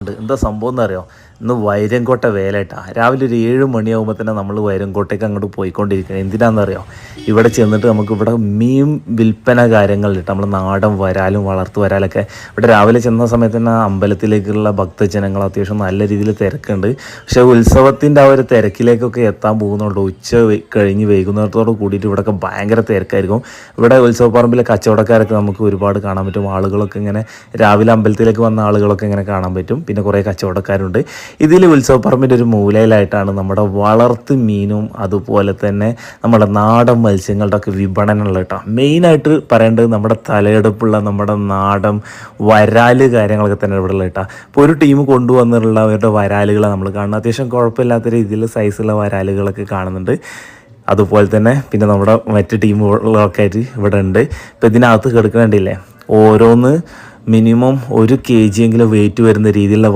എന്താ സംഭവം എന്ന് അറിയോ ഇന്ന് വൈരങ്കോട്ട വേലേട്ടാ രാവിലെ ഒരു ഏഴ് മണിയാകുമ്പോൾ തന്നെ നമ്മൾ വൈരങ്കോട്ടേക്ക് അങ്ങോട്ട് പോയിക്കൊണ്ടിരിക്കുന്നത് എന്തിനാണെന്നറിയോ ഇവിടെ ചെന്നിട്ട് നമുക്ക് ഇവിടെ മീൻ വിൽപ്പന കാര്യങ്ങളിലിട്ട് നമ്മൾ നാടൻ വരാലും വളർത്തു വരാലൊക്കെ ഇവിടെ രാവിലെ ചെന്ന സമയത്ത് തന്നെ അമ്പലത്തിലേക്കുള്ള ഭക്തജനങ്ങൾ അത്യാവശ്യം നല്ല രീതിയിൽ തിരക്കുണ്ട്. പക്ഷേ ഉത്സവത്തിന്റെ ആ ഒരു തിരക്കിലേക്കൊക്കെ എത്താൻ പോകുന്നുണ്ട് ഉച്ച കഴിഞ്ഞ് വൈകുന്നേരത്തോട് കൂടിയിട്ട് ഇവിടെയൊക്കെ ഭയങ്കര തിരക്കായിരിക്കും. ഇവിടെ ഉത്സവപ്പറമ്പിലെ കച്ചവടക്കാരൊക്കെ നമുക്ക് ഒരുപാട് കാണാൻ പറ്റും. ആളുകളൊക്കെ ഇങ്ങനെ രാവിലെ അമ്പലത്തിലേക്ക് വന്ന ആളുകളൊക്കെ ഇങ്ങനെ കാണാൻ പറ്റും. പിന്നെ കുറേ കച്ചവടക്കാരുണ്ട്. ഇതിൽ ഉത്സവപ്പറമ്പിന്റെ ഒരു മൂലയിലായിട്ടാണ് നമ്മുടെ വളർത്ത് മീനും അതുപോലെ തന്നെ നമ്മുടെ നാടൻ മത്സ്യങ്ങളുടെ ഒക്കെ വിപണനമുള്ള കേട്ടോ. മെയിനായിട്ട് പറയേണ്ടത് നമ്മുടെ തലയെടുപ്പുള്ള നമ്മുടെ നാടൻ വരാൽ കാര്യങ്ങളൊക്കെ തന്നെ ഇവിടെ ഉള്ള കേട്ടോ. ഇപ്പോൾ ഒരു ടീം കൊണ്ടുവന്നിട്ടുള്ള അവരുടെ വരാലുകളെ നമ്മൾ കാണുന്നത്. അത്യാവശ്യം കുഴപ്പമില്ലാത്ത രീതിയിൽ സൈസുള്ള വരാലുകളൊക്കെ കാണുന്നുണ്ട്. അതുപോലെ തന്നെ പിന്നെ നമ്മുടെ മറ്റ് ടീമുകളൊക്കെ ആയിട്ട് ഇവിടെ ഉണ്ട്. ഇപ്പം ഇതിനകത്ത് കിടക്കുന്നുണ്ടില്ലേ ഓരോന്ന് മിനിമം ഒരു കെ ജി എങ്കിലും വെയിറ്റ് വരുന്ന രീതിയിലുള്ള